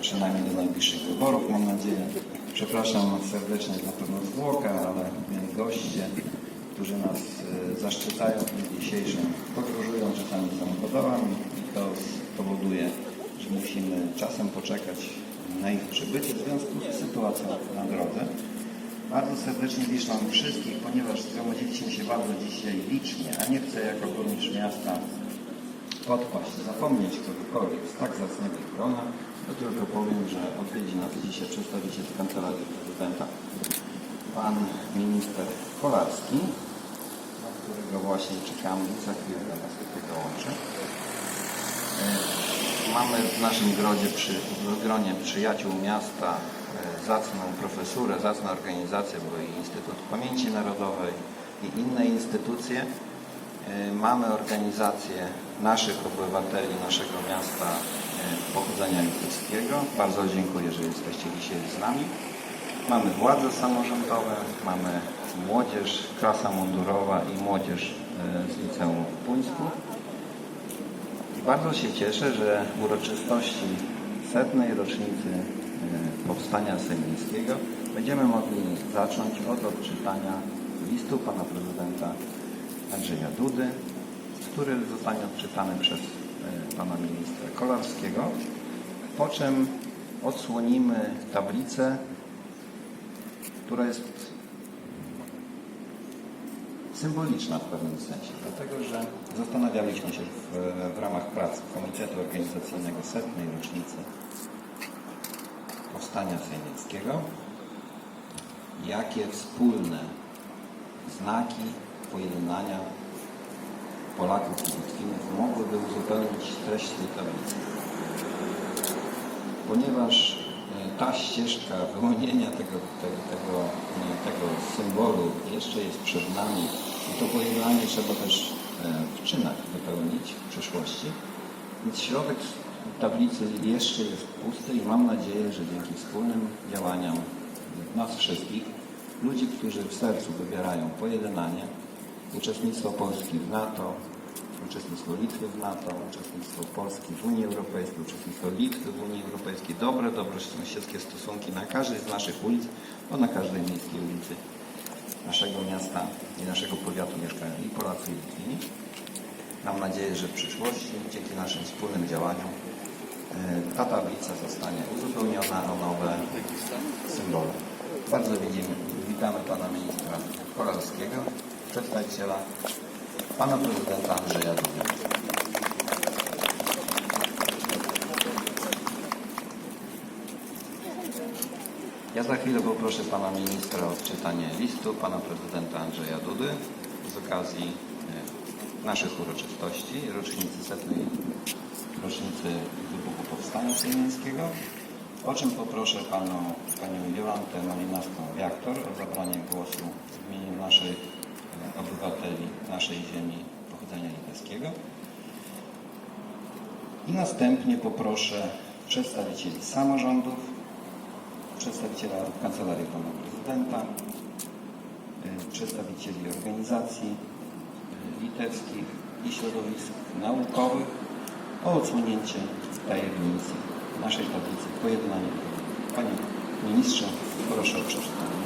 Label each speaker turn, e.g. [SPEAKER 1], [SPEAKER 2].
[SPEAKER 1] Przynajmniej do najbliższych wyborów, mam nadzieję. Przepraszam serdecznie na pewno zwłoka, ale goście, którzy nas e, zaszczytają w dniu dzisiejszym, podróżują czasami samochodami i to spowoduje, że musimy czasem poczekać na ich przybycie w związku z sytuacją na drodze. Bardzo serdecznie witam wszystkich, ponieważ zgromadziliśmy się bardzo dzisiaj licznie, a nie chcę jako burmistrz miasta podpaść, zapomnieć kogokolwiek z tak zacnego grona, to tylko powiem, że odwiedzi nas dzisiaj przedstawiciel Kancelarii Prezydenta, pan minister Kolarski, na którego właśnie czekamy i za chwilę do nas tutaj dołączy. E, Mamy w naszym grodzie, przy, w gronie przyjaciół miasta e, zacną profesurę, zacną organizację, bo i Instytut Pamięci Narodowej i inne instytucje. E, Mamy organizację naszych obywateli, naszego miasta pochodzenia litewskiego. Bardzo dziękuję, że jesteście dzisiaj z nami. Mamy władze samorządowe, mamy młodzież, klasa mundurowa i młodzież e, z liceum w Puńsku. I bardzo się cieszę, że uroczystości setnej rocznicy e, powstania sejmińskiego będziemy mogli zacząć od odczytania listu pana prezydenta Andrzeja Dudy, który zostanie odczytany przez Kolarskiego, po czym odsłonimy tablicę, która jest symboliczna w pewnym sensie, dlatego że zastanawialiśmy się w, w ramach prac Komitetu Organizacyjnego Setnej Rocznicy Powstania Sejmieckiego, jakie wspólne znaki pojednania Polaków i Litwinów mogłyby uzupełnić treść tej tablicy. Ponieważ e, ta ścieżka wyłonienia tego, tego, tego, e, tego symbolu jeszcze jest przed nami i to pojednanie trzeba też e, w czynach wypełnić w przyszłości. Więc środek tablicy jeszcze jest pusty i mam nadzieję, że dzięki wspólnym działaniom nas wszystkich, ludzi, którzy w sercu wybierają pojednanie, uczestnictwo Polski w NATO, uczestnictwo Litwy w NATO, uczestnictwo Polski w Unii Europejskiej, uczestnictwo Litwy w Unii Europejskiej, dobre, dobrosąsiedzkie stosunki na każdej z naszych ulic, bo na każdej miejskiej ulicy naszego miasta i naszego powiatu mieszkają i Polacy i Litwini. Mam nadzieję, że w przyszłości dzięki naszym wspólnym działaniom e, ta tablica zostanie uzupełniona o nowe symbole. Bardzo widzimy, witamy pana ministra Kolarskiego, przedstawiciela pana prezydenta Andrzeja Dudy. Ja za chwilę poproszę pana ministra o odczytanie listu pana prezydenta Andrzeja Dudy z okazji e, naszych uroczystości, rocznicy setnej rocznicy wybuchu Powstania Sejmińskiego, po czym poproszę panu, panią Jolantę Malinowską-Wiaktor o zabranie głosu w imieniu naszych e, obywateli, naszej ziemi pochodzenia litewskiego. I następnie poproszę przedstawicieli samorządów, przedstawiciela Kancelarii Pana Prezydenta, y, przedstawicieli organizacji y, litewskich i środowisk naukowych o odsłonięcie tajemnicy naszej tablicy pojednania. Panie Ministrze, proszę o przeczytanie.